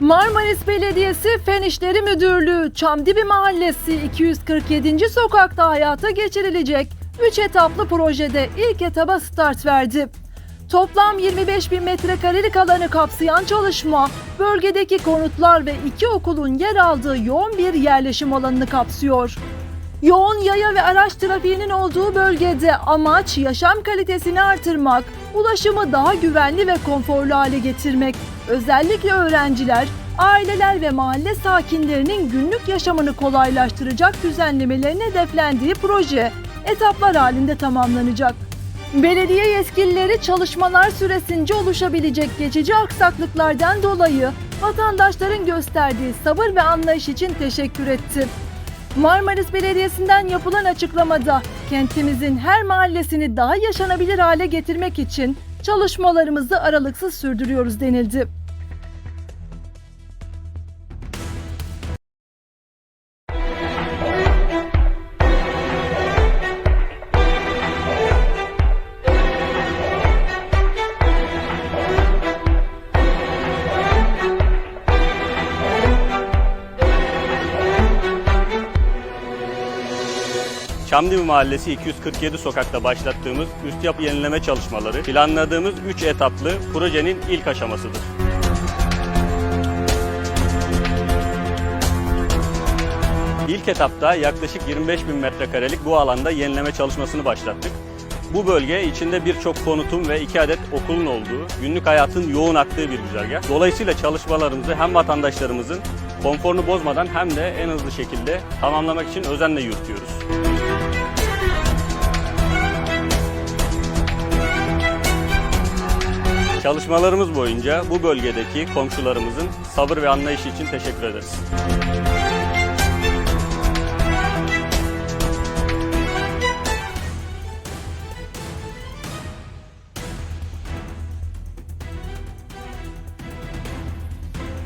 Marmaris Belediyesi Fen İşleri Müdürlüğü Çamdibi Mahallesi 247. sokakta hayata geçirilecek 3 etaplı projede ilk etaba start verdi. Toplam 25 bin metrekarelik alanı kapsayan çalışma, bölgedeki konutlar ve iki okulun yer aldığı yoğun bir yerleşim alanını kapsıyor. Yoğun yaya ve araç trafiğinin olduğu bölgede amaç yaşam kalitesini artırmak, ulaşımı daha güvenli ve konforlu hale getirmek. Özellikle öğrenciler, aileler ve mahalle sakinlerinin günlük yaşamını kolaylaştıracak düzenlemelerin hedeflendiği proje etaplar halinde tamamlanacak. Belediye yetkilileri çalışmalar süresince oluşabilecek geçici aksaklıklardan dolayı vatandaşların gösterdiği sabır ve anlayış için teşekkür etti. Marmaris Belediyesi'nden yapılan açıklamada kentimizin her mahallesini daha yaşanabilir hale getirmek için çalışmalarımızı aralıksız sürdürüyoruz denildi. Çamdibi Mahallesi 247 sokakta başlattığımız üst yapı yenileme çalışmaları planladığımız 3 etaplı projenin ilk aşamasıdır. İlk etapta yaklaşık 25 bin metrekarelik bu alanda yenileme çalışmasını başlattık. Bu bölge içinde birçok konutun ve iki adet okulun olduğu, günlük hayatın yoğun aktığı bir güzergah. Dolayısıyla çalışmalarımızı hem vatandaşlarımızın konforunu bozmadan hem de en hızlı şekilde tamamlamak için özenle yürütüyoruz. Çalışmalarımız boyunca bu bölgedeki komşularımızın sabır ve anlayışı için teşekkür ederiz.